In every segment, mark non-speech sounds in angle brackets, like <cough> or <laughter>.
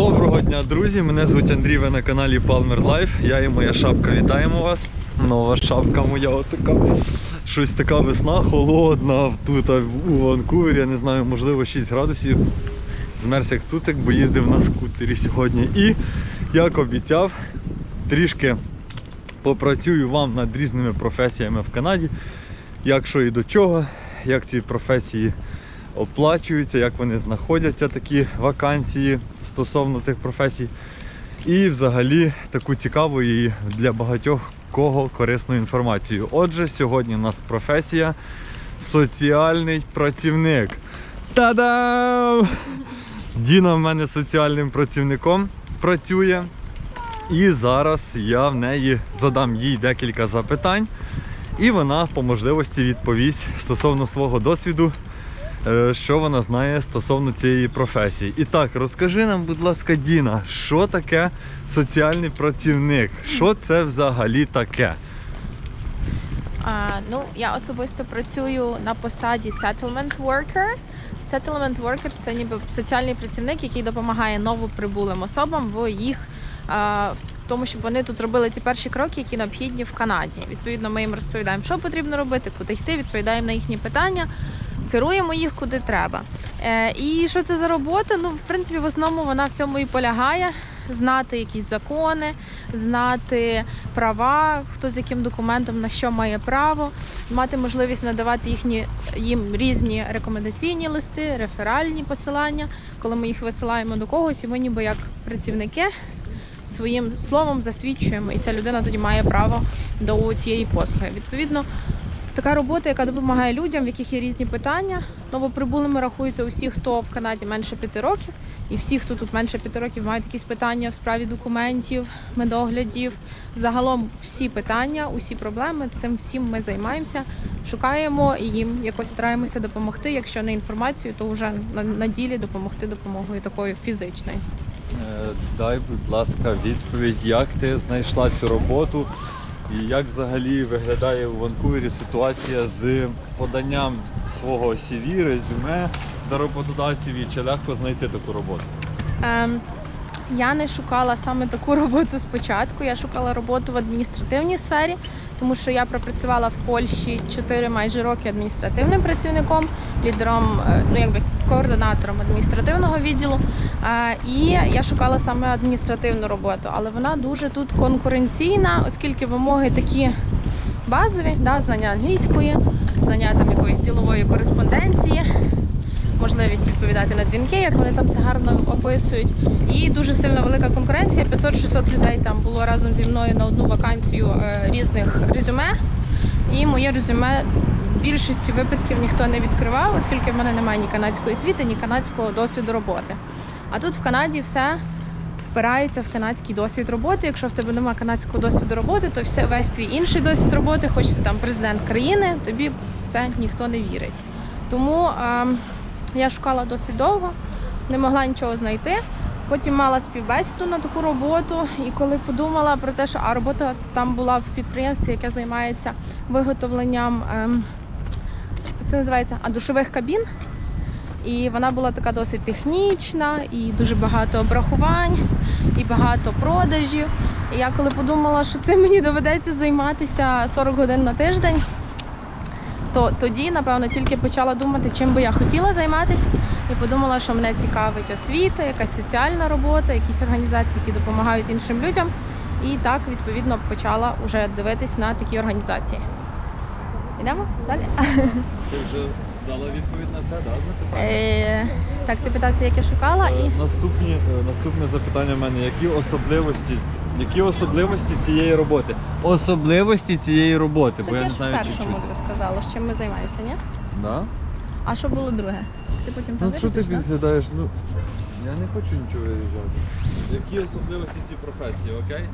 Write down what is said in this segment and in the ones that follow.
Доброго дня, друзі! Мене звуть Андрій, ви на каналі Palmer Life. Я і моя шапка вітаємо вас. Нова шапка моя отака. Щось така весна, холодна тут у Ванкувері, я не знаю, можливо 6 градусів. Змерз як цуцик, бо їздив на скутері сьогодні. І як обіцяв, трішки попрацюю вам над різними професіями в Канаді. Як що і до чого, як ці професії оплачуються, як вони знаходяться, такі вакансії стосовно цих професій. І взагалі таку цікаву і для багатьох кого корисну інформацію. Отже, сьогодні у нас професія соціальний працівник. Та-дам! Діна в мене соціальним працівником працює. І зараз я в неї задам їй декілька запитань, і вона по можливості відповість стосовно свого досвіду, що вона знає стосовно цієї професії. І так, розкажи нам, будь ласка, Діна, що таке соціальний працівник? Що це взагалі таке? А, ну, я особисто працюю на посаді settlement worker. Settlement worker – це ніби соціальний працівник, який допомагає новоприбулим особам в їх а, в тому, щоб вони тут зробили ці перші кроки, які необхідні в Канаді. Відповідно, ми їм розповідаємо, що потрібно робити, куди йти, відповідаємо на їхні питання, керуємо їх куди треба. Е, і що це за робота? Ну, в принципі, в основному вона в цьому і полягає. Знати якісь закони, знати права, хто з яким документом на що має право, мати можливість надавати їхні їм різні рекомендаційні листи, реферальні посилання, коли ми їх висилаємо до когось, і ми ніби як працівники своїм словом засвідчуємо, і ця людина тоді має право до цієї послуги. Відповідно, така робота, яка допомагає людям, в яких є різні питання. Новоприбулими рахуються усі, хто в Канаді менше п'яти років, і всі, хто тут менше п'яти років, мають якісь питання в справі документів, медоглядів. Загалом всі питання, усі проблеми, цим всім ми займаємося, шукаємо і їм якось стараємося допомогти. Якщо не інформацію, то вже на, на ділі допомогти допомогою такою фізичною. Е, Дай, будь ласка, відповідь, як ти знайшла цю роботу і як взагалі виглядає у Ванкувері ситуація з поданням свого CV, резюме до роботодавців і чи легко знайти таку роботу? Ем, я не шукала саме таку роботу спочатку. Я шукала роботу в адміністративній сфері, тому що я пропрацювала в Польщі 4 майже роки адміністративним працівником, лідером, е, ну якби координатором адміністративного відділу. Е, І я шукала саме адміністративну роботу, але вона дуже тут конкуренційна, оскільки вимоги такі базові, да, знання англійської, знання там якоїсь ділової кореспонденції можливість відповідати на дзвінки, як вони там це гарно описують. І дуже сильно велика конкуренція. 500-600 людей там було разом зі мною на одну вакансію е, різних резюме. І моє резюме в більшості випадків ніхто не відкривав, оскільки в мене немає ні канадської освіти, ні канадського досвіду роботи. А тут в Канаді все впирається в канадський досвід роботи. Якщо в тебе немає канадського досвіду роботи, то все весь твій інший досвід роботи, хоч ти там президент країни, тобі це ніхто не вірить. Тому ем, я шукала досить довго, не могла нічого знайти. Потім мала співбесіду на таку роботу, і коли подумала про те, що а робота там була в підприємстві, яке займається виготовленням ем, це називається а душових кабін. І вона була така досить технічна, і дуже багато обрахувань, і багато продажів. І я коли подумала, що цим мені доведеться займатися 40 годин на тиждень, то тоді, напевно, тільки почала думати, чим би я хотіла займатися, і подумала, що мене цікавить освіта, якась соціальна робота, якісь організації, які допомагають іншим людям. І так, відповідно, почала вже дивитись на такі організації. Йдемо далі. Дала відповідь на це, да, запитання? Е, так, ти питався, як я шукала, Е, і Наступні, е, наступне запитання в мене. Які особливості, які особливості цієї роботи? Особливості цієї роботи, бо так я я не ж знаю, чи першому чути. це сказала, з чим ми займаємося, ні? Да? А що було друге? Ти потім там Ну що ти да? підглядаєш? Ну я не хочу нічого вирішати. Які особливості цієї професії, окей?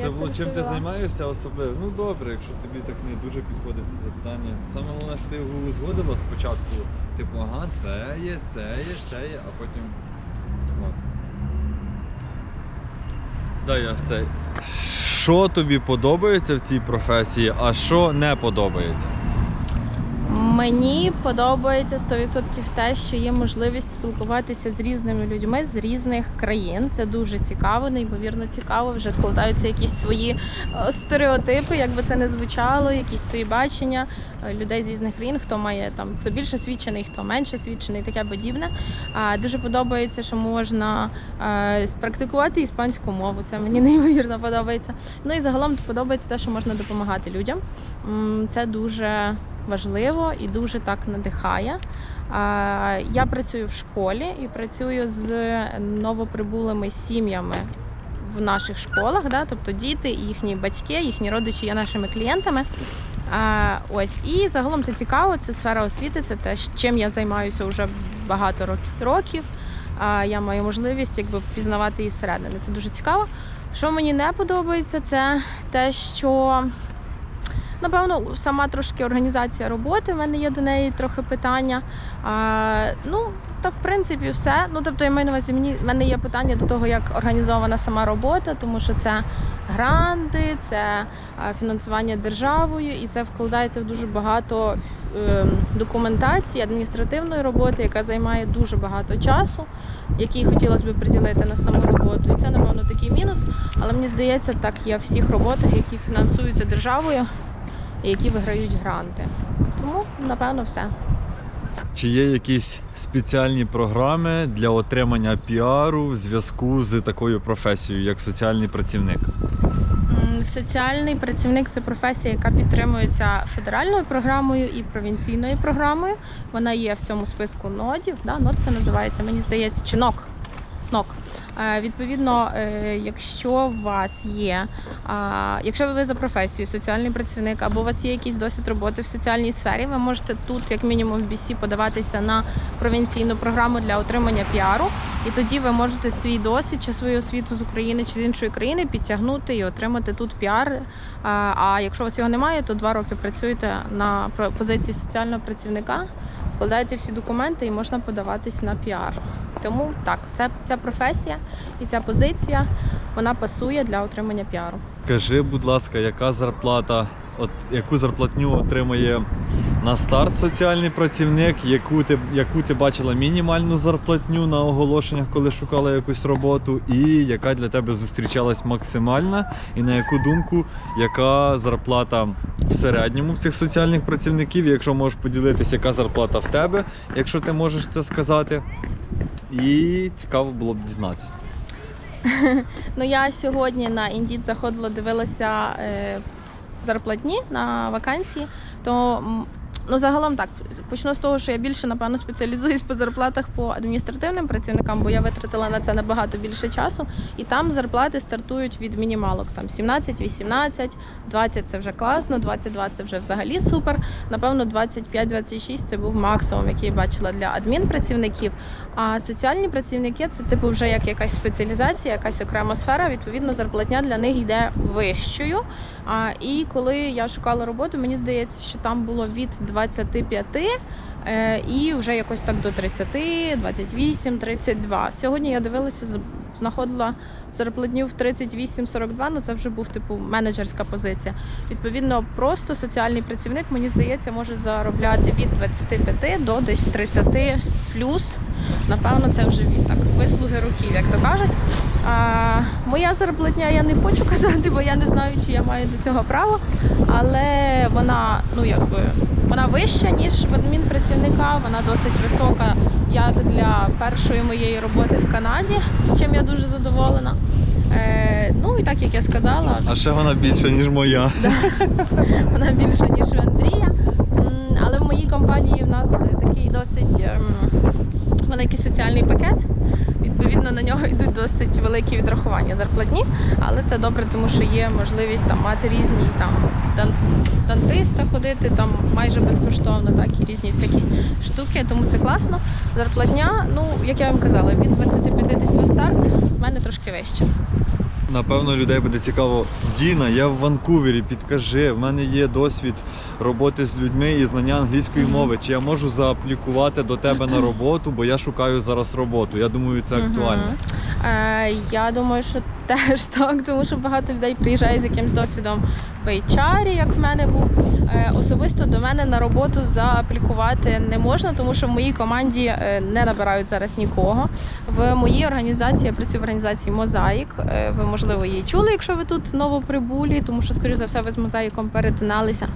Це було чим ти займаєшся особливо? Ну добре, якщо тобі так не дуже підходить це запитання. Саме головне, що ти його узгодила спочатку. Типу, ага, це є, це є, це є, а потім. От. Дай я цей. Що тобі подобається в цій професії, а що не подобається? Мені подобається 100% те, що є можливість спілкуватися з різними людьми з різних країн. Це дуже цікаво, неймовірно цікаво. Вже складаються якісь свої е, стереотипи, як би це не звучало, якісь свої бачення е, людей з різних країн, хто має там хто більше освічений, хто менше освічений, таке подібне. А дуже подобається, що можна е, спрактикувати іспанську мову. Це мені <laughs> неймовірно подобається. Ну і загалом подобається те, що можна допомагати людям. Це дуже важливо і дуже так надихає. Я працюю в школі і працюю з новоприбулими сім'ями в наших школах, да? тобто діти їхні батьки, їхні родичі є нашими клієнтами. Ось і загалом це цікаво. Це сфера освіти, це те, чим я займаюся вже багато років. Я маю можливість якби пізнавати її зсередини. Це дуже цікаво. Що мені не подобається, це те, що напевно сама трошки організація роботи. в мене є до неї трохи питання. А, ну, та в принципі все. Ну тобто, я маю на увазі, мені в мене є питання до того, як організована сама робота, тому що це гранти, це фінансування державою, і це вкладається в дуже багато е, документації, адміністративної роботи, яка займає дуже багато часу, який хотілося б приділити на саму роботу. І це, напевно, такий мінус. Але мені здається, так є в всіх роботах, які фінансуються державою які виграють гранти. Тому, напевно, все. Чи є якісь спеціальні програми для отримання піару в зв'язку з такою професією, як соціальний працівник? Соціальний працівник це професія, яка підтримується федеральною програмою і провінційною програмою. Вона є в цьому списку нодів. Да? Нод це називається, мені здається, чи НОК. Е, Відповідно, е, якщо у вас є, якщо ви за професією соціальний працівник, або у вас є якийсь досвід роботи в соціальній сфері, ви можете тут, як мінімум, в BC подаватися на провінційну програму для отримання піару. І тоді ви можете свій досвід чи свою освіту з України чи з іншої країни підтягнути і отримати тут піар. А, якщо у вас його немає, то два роки працюєте на позиції соціального працівника, складаєте всі документи і можна подаватись на піар. Тому так, ця, ця професія і ця позиція вона пасує для отримання піару. Кажи, будь ласка, яка зарплата, от яку зарплатню отримує на старт соціальний працівник, яку ти, яку ти бачила мінімальну зарплатню на оголошеннях, коли шукала якусь роботу, і яка для тебе зустрічалась максимальна, і на яку думку, яка зарплата в середньому в цих соціальних працівників, якщо можеш поділитися, яка зарплата в тебе, якщо ти можеш це сказати. І цікаво було б дізнатися. <laughs> Ну я сьогодні на індіт заходила, дивилася е, зарплатні на вакансії, то ну загалом так почну з того, що я більше напевно спеціалізуюсь по зарплатах по адміністративним працівникам, бо я витратила на це набагато більше часу. І там зарплати стартують від мінімалок. Там 17, 18, 20 це вже класно, 22 це вже взагалі супер. Напевно, 25-26 це був максимум, який я бачила для адмінпрацівників. А соціальні працівники це типу вже як якась спеціалізація, якась окрема сфера. Відповідно, зарплатня для них йде вищою. А, і коли я шукала роботу, мені здається, що там було від 25 е, і вже якось так до 30, 28, 32. Сьогодні я дивилася, знаходила зарплатню в 38-42, ну це вже був типу менеджерська позиція. Відповідно, просто соціальний працівник, мені здається, може заробляти від 25 до десь 30 плюс. Напевно, це вже від так вислуги років, як то кажуть. А, моя зарплатня я не хочу <laughs> казати, бо я не знаю, чи я маю до цього право. Але вона, ну якби, вона вища, ніж в адмінпрацівника, вона досить висока, як для першої моєї роботи в Канаді, чим я дуже задоволена. Е, ну і так як я сказала, А ще вона більша, ніж моя. <laughs> вона більша, ніж в Андрія. Але в моїй компанії в нас такий досить великий соціальний пакет. Відповідно, на нього йдуть досить великі відрахування зарплатні, але це добре, тому що є можливість там мати різні там дан- дантиста ходити там майже безкоштовно, так і різні всякі штуки. Тому це класно. Зарплатня, ну як я вам казала, від 25 десь на старт в мене трошки вище. Напевно, людей буде цікаво. Діна, я в Ванкувері, підкажи, в мене є досвід роботи з людьми і знання англійської мови. Чи я можу зааплікувати до тебе на роботу, бо я шукаю зараз роботу. Я думаю, це актуально. Е, я думаю, що <laughs> теж так, тому що багато людей приїжджає з якимсь досвідом в HR, як в мене був. Е, особисто до мене на роботу зааплікувати не можна, тому що в моїй команді е, не набирають зараз нікого. В моїй організації я працюю в організації Мозаїк. Ви можливо її чули, якщо ви тут новоприбулі, тому що, скоріш за все, ви з мозаїком перетиналися.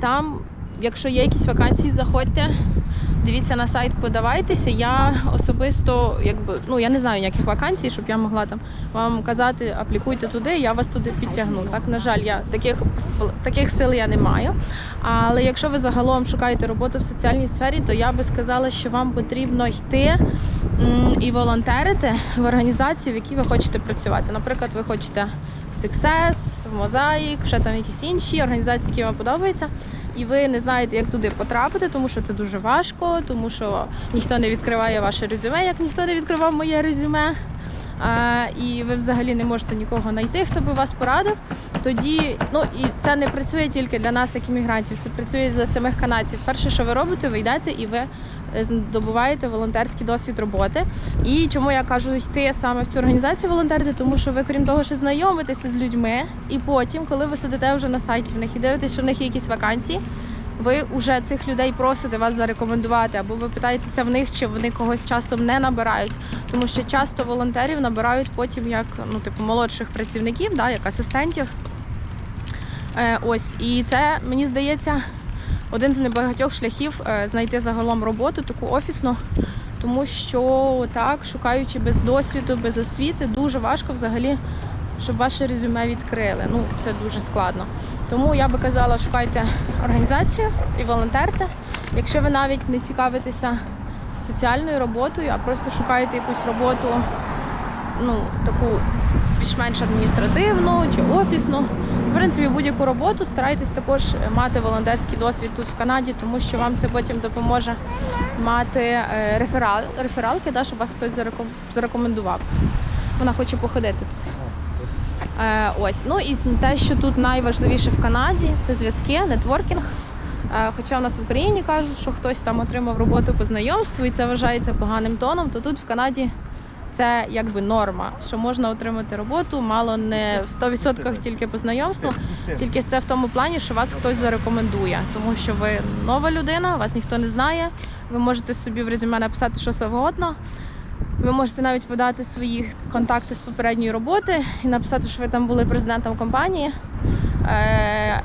Там, якщо є якісь вакансії, заходьте. Дивіться на сайт, подавайтеся. Я особисто, якби ну я не знаю ніяких вакансій, щоб я могла там вам казати, аплікуйте туди, я вас туди підтягну. Так, на жаль, я таких таких сил я не маю. Але якщо ви загалом шукаєте роботу в соціальній сфері, то я би сказала, що вам потрібно йти і волонтерити в організацію, в якій ви хочете працювати. Наприклад, ви хочете в Success, в Mosaic, ще там якісь інші організації, які вам подобаються і ви не знаєте, як туди потрапити, тому що це дуже важко, тому що ніхто не відкриває ваше резюме, як ніхто не відкривав моє резюме. А, і ви взагалі не можете нікого знайти, хто би вас порадив. Тоді, ну і це не працює тільки для нас, як іммігрантів, це працює для самих канадців. Перше, що ви робите, ви йдете і ви здобуваєте волонтерський досвід роботи. І чому я кажу йти саме в цю організацію волонтерити, тому що ви, крім того, що знайомитеся з людьми, і потім, коли ви сидите вже на сайті в них і дивитесь, що в них є якісь вакансії, ви вже цих людей просите вас зарекомендувати, або ви питаєтеся в них, чи вони когось часом не набирають. Тому що часто волонтерів набирають потім як ну, типу, молодших працівників, да, як асистентів. Е, ось, і це мені здається один з небагатьох шляхів е, знайти загалом роботу, таку офісну, тому що так, шукаючи без досвіду, без освіти, дуже важко взагалі, щоб ваше резюме відкрили. Ну, це дуже складно. Тому я би казала, шукайте організацію і волонтерте. Якщо ви навіть не цікавитеся соціальною роботою, а просто шукаєте якусь роботу, ну, таку більш-менш адміністративну чи офісну. В принципі, будь-яку роботу старайтесь також мати волонтерський досвід тут в Канаді, тому що вам це потім допоможе мати е, реферал, рефералки, да, щоб вас хтось зареком- зарекомендував. Вона хоче походити тут. Е, ось. Ну і те, що тут найважливіше в Канаді, це зв'язки, нетворкінг. Е, Хоча в нас в Україні кажуть, що хтось там отримав роботу по знайомству і це вважається поганим тоном, то тут в Канаді це якби норма, що можна отримати роботу, мало не в 100% тільки по знайомству, тільки це в тому плані, що вас хтось зарекомендує, тому що ви нова людина, вас ніхто не знає. Ви можете собі в резюме написати що завгодно. Ви можете навіть подати свої контакти з попередньої роботи і написати, що ви там були президентом компанії. Е,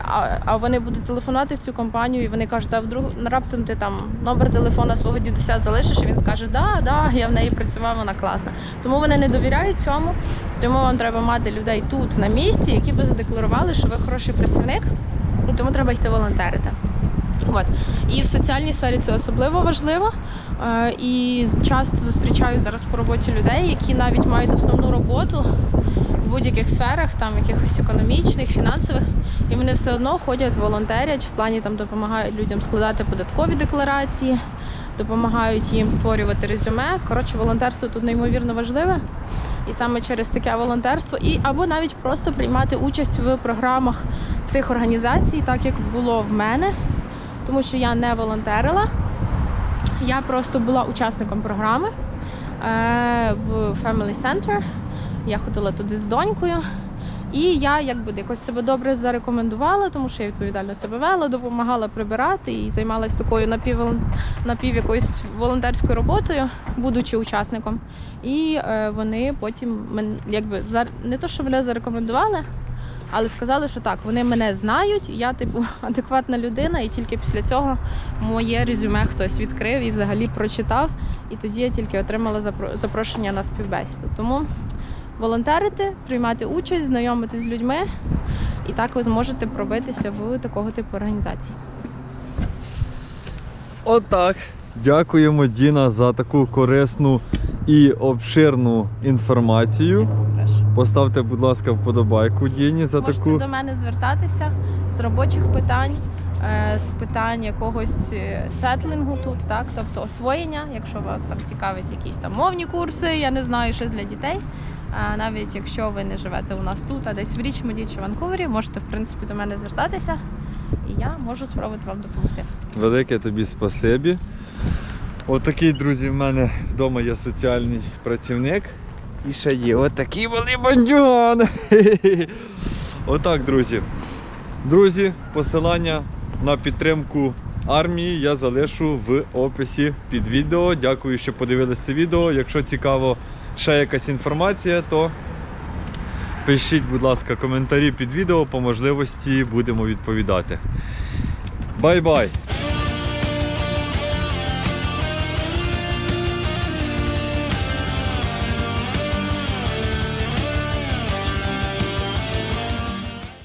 а, вони будуть телефонувати в цю компанію, і вони кажуть, а вдруг раптом ти там номер телефона свого дідуся залишиш, і він скаже, да, да, я в неї працював, вона класна. Тому вони не довіряють цьому. Тому вам треба мати людей тут на місці, які би задекларували, що ви хороший працівник, і тому треба йти волонтерити. От. І в соціальній сфері це особливо важливо. Е, І часто зустрічаю зараз по роботі людей, які навіть мають основну роботу в будь-яких сферах, там якихось економічних, фінансових, і вони все одно ходять, волонтерять, в плані там допомагають людям складати податкові декларації, допомагають їм створювати резюме. Коротше, волонтерство тут неймовірно важливе. І саме через таке волонтерство, і або навіть просто приймати участь в програмах цих організацій, так як було в мене, тому що я не волонтерила. Я просто була учасником програми е, в Family Center. Я ходила туди з донькою. І я якби якось себе добре зарекомендувала, тому що я відповідально себе вела, допомагала прибирати і займалася такою напів, напів якоюсь волонтерською роботою, будучи учасником. І е, вони потім мен, якби зар- не то, що мене зарекомендували, але сказали, що так, вони мене знають, я типу <laughs> адекватна людина, і тільки після цього моє резюме хтось відкрив і взагалі прочитав. І тоді я тільки отримала запро- запрошення на співбесіду. Тому волонтерити, приймати участь, знайомитись з людьми, і так ви зможете пробитися в такого типу організації. Отак. Дякуємо, Діна, за таку корисну і обширну інформацію. Поставте, будь ласка, вподобайку Діні за Можете таку. до мене звертатися з робочих питань, е, з питань якогось е, сетлингу тут, так, тобто освоєння, якщо вас там цікавить якісь там мовні курси, я не знаю, щось для дітей. Навіть якщо ви не живете у нас тут, а десь в Річмонді чи Ванкувері, можете в принципі до мене звертатися, і я можу спробувати вам допомогти. Велике тобі спасибі. Отакий, друзі, в мене вдома є соціальний працівник. І ще є отакий великий бандюган. <laughs> Отак, друзі. Друзі, посилання на підтримку армії я залишу в описі під відео. Дякую, що подивилися це відео. Якщо цікаво ще якась інформація, то пишіть, будь ласка, коментарі під відео, по можливості будемо відповідати. Бай-бай!